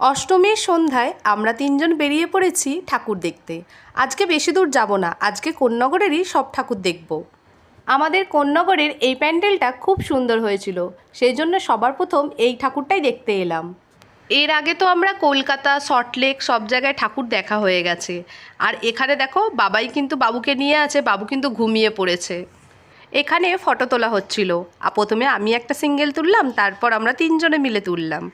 অষ্টমীর সন্ধ্যায় আমরা তিনজন বেরিয়ে পড়েছি ঠাকুর দেখতে। আজকে বেশি দূর যাব না, আজকে কোন্নগরেরই সব ঠাকুর দেখব। আমাদের কোন্নগরের এই প্যান্ডেলটা খুব সুন্দর হয়েছিল, সেই জন্য সবার প্রথম এই ঠাকুরটাই দেখতে এলাম। এর আগে তো আমরা কলকাতা সল্টলেক সব জায়গায় ঠাকুর দেখা হয়ে গেছে। আর এখানে দেখো, বাবাই কিন্তু বাবুকে নিয়ে আছে, বাবু কিন্তু ঘুমিয়ে পড়েছে। এখানে ফটো তোলা হচ্ছিল। প্রথমে আমি একটা সিঙ্গেল তুললাম, তারপর আমরা তিনজনে মিলে তুললাম।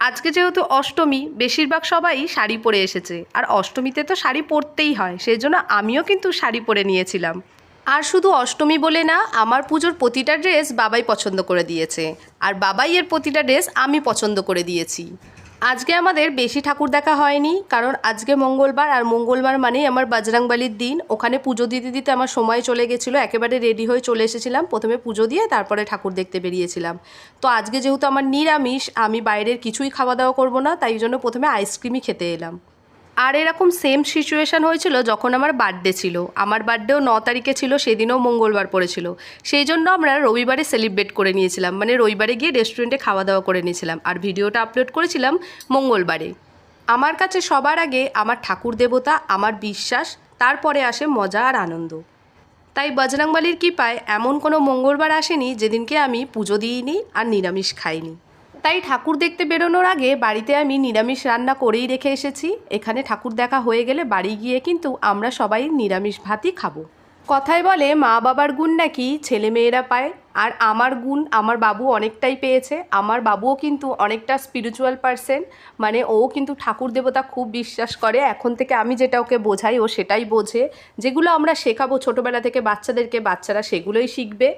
আজকে যেহেতু অষ্টমী, বেশিরভাগ সবাই শাড়ি পরে এসেছে। আর অষ্টমীতে তো শাড়ি পরতেই হয় সেই জন্য আমিও কিন্তু শাড়ি পরে নিয়েছিলাম। আর শুধু অষ্টমী বলে না, আমার পুজোর প্রতিটা ড্রেস বাবাই পছন্দ করে দিয়েছে। আর বাবাই এর প্রতিটা ড্রেস আমি পছন্দ করে দিয়েছি। আজকে আমাদের বেশি ঠাকুর দেখা হয়নি, কারণ আজকে মঙ্গলবার, আর মঙ্গলবার মানেই আমার বাজরাংবালির দিন। ওখানে পুজো দিতে দিতে আমার সময় চলে গেছিল, একেবারে রেডি হয়ে চলে এসেছিলাম। প্রথমে পুজো দিয়ে তারপরে ঠাকুর দেখতে বেরিয়েছিলাম। তো আজকে যেহেতু আমার নিরামিষ, আমি বাইরের কিছুই খাওয়া দাওয়া করব না, তাই জন্য প্রথমে আইসক্রিমই খেতে এলাম। আর এরকম সেম সিচুয়েশান হয়েছিল যখন আমার বার্থডে ছিল। আমার বার্থডেও ন তারিখে ছিল, সেদিনও মঙ্গলবার পড়েছিল। সেই জন্য আমরা রবিবারে সেলিব্রেট করে নিয়েছিলাম। মানে রবিবারে গিয়ে রেস্টুরেন্টে খাওয়া দাওয়া করে নিয়েছিলাম। আর ভিডিওটা আপলোড করেছিলাম মঙ্গলবারে। আমার কাছে সবার আগে আমার ঠাকুর দেবতা, আমার বিশ্বাস, তারপরে আসে মজা আর আনন্দ। তাই বজরংবলির কৃপায় এমন কোনো মঙ্গলবার আসেনি যেদিনকে আমি পুজো দিইনি আর নিরামিষ খাইনি। তাই ঠাকুর দেখতে বেরোনোর আগে বাড়িতে আমি নিরামিষ রান্না করেই রেখে এসেছি। এখানে ঠাকুর দেখা হয়ে গেলে বাড়ি গিয়ে কিন্তু আমরা সবাই নিরামিষ ভাতই খাব। কথায় বলে মা বাবার গুণ নাকি ছেলে মেয়েরা পায়। আর আমার গুণ আমার বাবু অনেকটাই পেয়েছে। আমার বাবুও কিন্তু অনেকটা স্পিরিচুয়াল পারসন মানে ও কিন্তু ঠাকুর দেবতা খুব বিশ্বাস করে। এখন থেকে আমি যেটা ওকে বোঝাই ও সেটাই বোঝে। যেগুলো আমরা শেখাবো ছোটোবেলা থেকে বাচ্চাদেরকে, বাচ্চারা সেগুলোই শিখবে।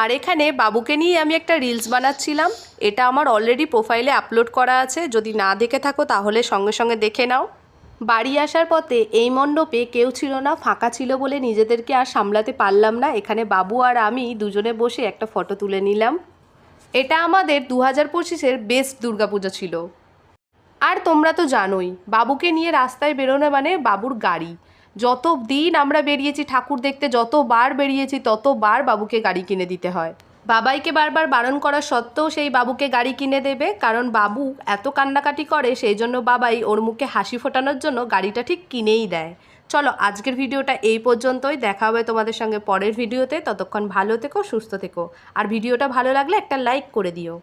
আর এখানে বাবুকে নিয়ে আমি একটা রিলস বানাচ্ছিলাম। এটা আমার অলরেডি প্রোফাইলে আপলোড করা আছে। যদি না দেখে থাকো তাহলে সঙ্গে সঙ্গে দেখে নাও। বাড়ি আসার পথে এই মণ্ডপে কেউ ছিল না, ফাঁকা ছিল বলে নিজেদেরকে আর সামলাতে পারলাম না। এখানে বাবু আর আমি দুজনে বসে একটা ফটো তুলে নিলাম। এটা আমাদের দু হাজার পঁচিশের বেস্ট দুর্গাপুজো ছিল। আর তোমরা তো জানোই, বাবুকে নিয়ে রাস্তায় বেরোনো মানে বাবুর গাড়ি। যত দিন আমরা বেরিয়েছি, ঠাকুর দেখতে যতবার বেরিয়েছি, ততবার বাবুকে গাড়ি কিনে দিতে হয়। বাবাইকে বারবার বারণ করা সত্ত্বেও সেই বাবুকে গাড়ি কিনে দেবে, কারণ বাবু এত কান্নাকাটি করে, সেই জন্য বাবাই ওর মুখে হাসি ফোটানোর জন্য গাড়িটা ঠিক কিনেই দেয়। চলো, আজকের ভিডিওটা এই পর্যন্তই। দেখা হবে তোমাদের সঙ্গে পরের ভিডিওতে। ততক্ষণ ভালো থেকো, সুস্থ থেকো। আর ভিডিওটা ভালো লাগলে একটা লাইক করে দিও।